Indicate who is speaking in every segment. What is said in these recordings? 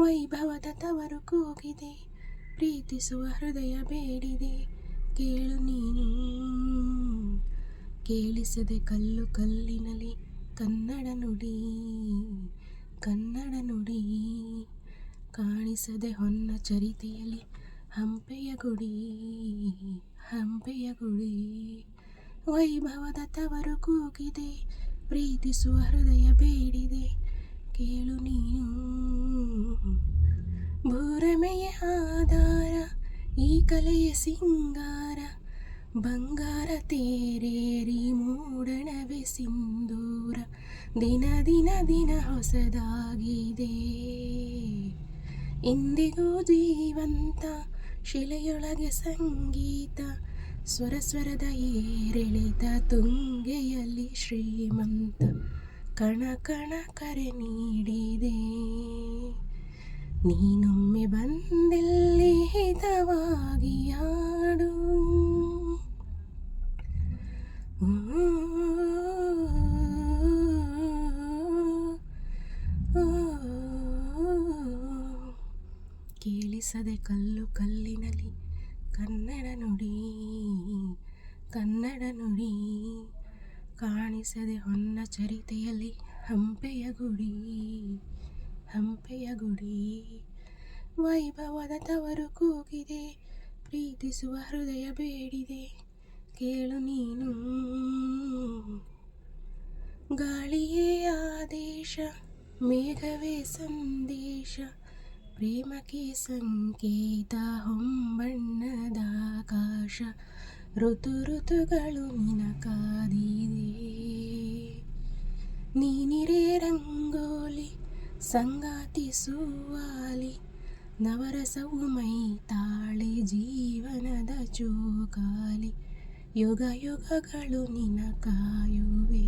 Speaker 1: ವೈಭವದ ತವರು ಕೂಗಿದೆ ಪ್ರೀತಿಸುವ ಹೃದಯ ಬೇಡಿದೆ. ಕೇಳು ನೀನು. ಕೇಳಿಸದೆ ಕಲ್ಲು ಕಲ್ಲಿನಲ್ಲಿ ಕನ್ನಡ ನುಡಿ ಕನ್ನಡ ನುಡಿ. ಕಾಣಿಸದೆ ಹೊನ್ನ ಚರಿತೆಯಲ್ಲಿ ಹಂಪೆಯ ಗುಡಿ ಹಂಪೆಯ ಗುಡಿ. ವೈಭವದ ತವರು ಕೂಗಿದೆ ಪ್ರೀತಿಸುವ ಹೃದಯ ಬೇಡಿದೆ. ಕೇಳು ನೀನು. ಭೂರಮೆಯ ಆಧಾರ, ಈ ಕಲೆಯ ಸಿಂಗಾರ, ಬಂಗಾರ ತೇರೇರಿ ಮೂಡಣವೆ ಸಿಂಧೂರ, ದಿನ ದಿನ ದಿನ ಹೊಸದಾಗಿದೆ. ಇಂದಿಗೂ ಜೀವಂತ ಶಿಲೆಯೊಳಗೆ ಸಂಗೀತ, ಸ್ವರ ಸ್ವರದ ಏರಿಳಿತ ತುಂಗೆಯಲ್ಲಿ ಶ್ರೀಮಂತ ಕಣ ಕಣ ಕರೆ ನೀಡಿದೆ. ನೀನೊಮ್ಮೆ ಬಂದಿಲ್ಲಿ ಹಿತವಾಗಿ ಆಡು ಕೇಳಿಸದೆ ಕಲ್ಲು ಕಲ್ಲಿನಲ್ಲಿ ಕನ್ನಡ ನುಡಿ ಕನ್ನಡ ನುಡಿ. ಕಾಣಿಸದೆ ಹೊನ್ನ ಚರಿತೆಯಲ್ಲಿ ಹಂಪೆಯ ಗುಡಿ. ಹಂಪೆಯ ಗುಡಿ ವೈಭವದ ತವರು ಕೂಗಿದೆ, ಪ್ರೀತಿಸುವ ಹೃದಯ ಬೇಡಿದೆ. ಕೇಳು ನೀನು. ಗಾಳಿಯೇ ಆದೇಶ, ಮೇಘವೇ ಸಂದೇಶ, ಪ್ರೇಮಕ್ಕೆ ಸಂಕೇತ, ಹೊಂಬಣ್ಣದ ಆಕಾಶ, ಋತು ಋತುಗಳು ನಿನ ಸಂಗಾತಿ ಸುವಾಲಿ ನವರಸವು ಮೈ ತಾಳೆ ಜೀವನದ ಚೋಕಾಲಿ. ಯುಗ ಯುಗಗಳು ನಿನ ಕಾಯುವೆ.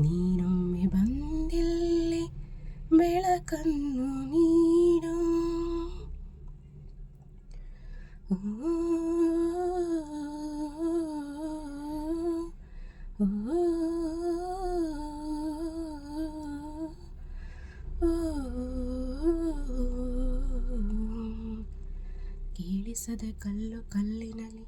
Speaker 1: ನೀನೊಮ್ಮೆ ಬಂದಿಲ್ಲಿ ಬೆಳಕನ್ನು ನೀಡು. ಓ, ಕೇಳಿಸದ ಕಲ್ಲು ಕಲ್ಲಿನಲ್ಲಿ.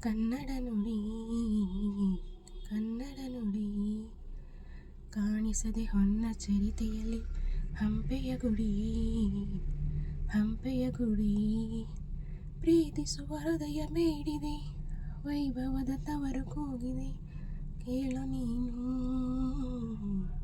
Speaker 1: ಕನ್ನಡ ನುಡಿ ಕನ್ನಡ ನುಡಿ. ಕಾಣಿಸದೆ ಹೊನ್ನ ಚರಿತೆಯಲ್ಲಿ ಹಂಪೆಯ ಗುಡಿ ಹಂಪೆಯ ಗುಡಿ. ಪ್ರೀತಿಸುವ ಹೃದಯ ಬೇಡಿದೆ ವೈಭವದ ತವರು ಕೂಗಿದೆ ಕೇಳು ನೀನು.